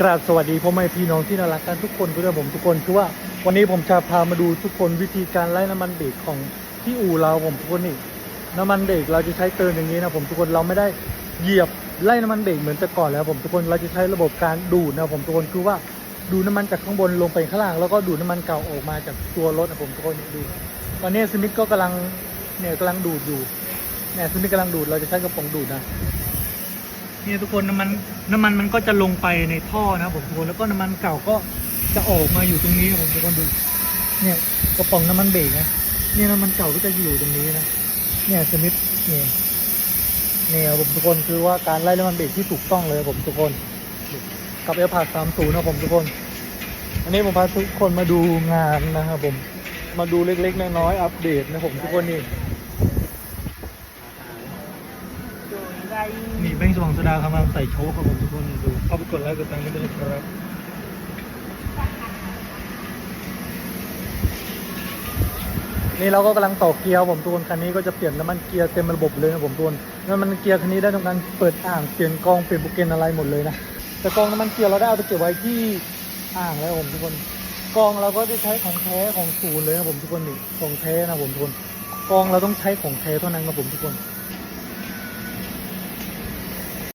กราบสวัสดีพ่อแม่พี่น้องที่น่ารักกันทุกคนด้วยผมทุกคนคือว่าวันนี้ผมจะพามาดูทุกคนวิธีการไล่น้ำมันเบรกของที่อู่เราผมทุกคนนี่น้ำมันเบรกเราจะใช้เตือนอย่างนี้นะผมทุกคนเราไม่ได้เหยียบไล่น้ำมันเบรกเหมือนแต่ก่อนแล้วผมทุกคนเราจะใช้ระบบการดูดนะผมทุกคนคือว่าดูดน้ำมันจากข้างบนลงไปข้างล่างแล้วก็ดูดน้ำมันเก่าออกมาจากตัวรถนะผมทุกคนนี่ดูตอนนี้สมิธก็กำลังเนี่ยกำลังดูดอยู่เนี่ยสมิธกำลังดูดเราจะใช้กระป๋องดูดนะ เนี่ยทุกคนน้ำมันน้ำมันมันก็จะลงไปในท่อนะผมทุกคนแล้วก็น้ำมันเก่าก็จะออกมาอยู่ตรงนี้ผมทุกคนดู เนี่ยกระป๋องน้ำมันเบรกนะเนี่ยน้ำมันเก่าก็จะอยู่ตรงนี้นะเนี่ยสมิธเนี่ยเนี่ยผมทุกคนคือว่าการไล่น้ำมันเบรกที่ถูกต้องเลยผมทุกคนกับเอลพาร์สามศูนย์นะผมทุกคน อันนี้ผมพาทุกคนมาดูงานนะครับผมมาดูเล็กๆน้อยๆอัปเดตนะผมทุกคนนี่ นี่แบงค์สว่างโซดาครับมาใส่โชว์ครับผมทุกคนดูเข้าไปกดไลค์กดติดตามกันด้วยนะครับนี่เราก็กำลังต่อเกียร์ผมทุกคนคันนี้ก็จะเปลี่ยนน้ำมันเกียร์เต็มระบบเลยนะผมทุกคนน้ำมันเกียร์คันนี้ได้ทำการเปิดอ่างเปลี่ยนกองเปลี่ยนโปรแกรมอะไรหมดเลยนะแต่กองน้ำมันเกียร์เราได้เอาไปเก็บไว้ที่อ่างแล้วผมทุกคนกองเราก็ได้ใช้ของแท้ของศูนย์เลยนะผมทุกคนนี่ของแท้นะผมทุกคนกองเราต้องใช้ของแท้เท่านั้นนะผมทุกคน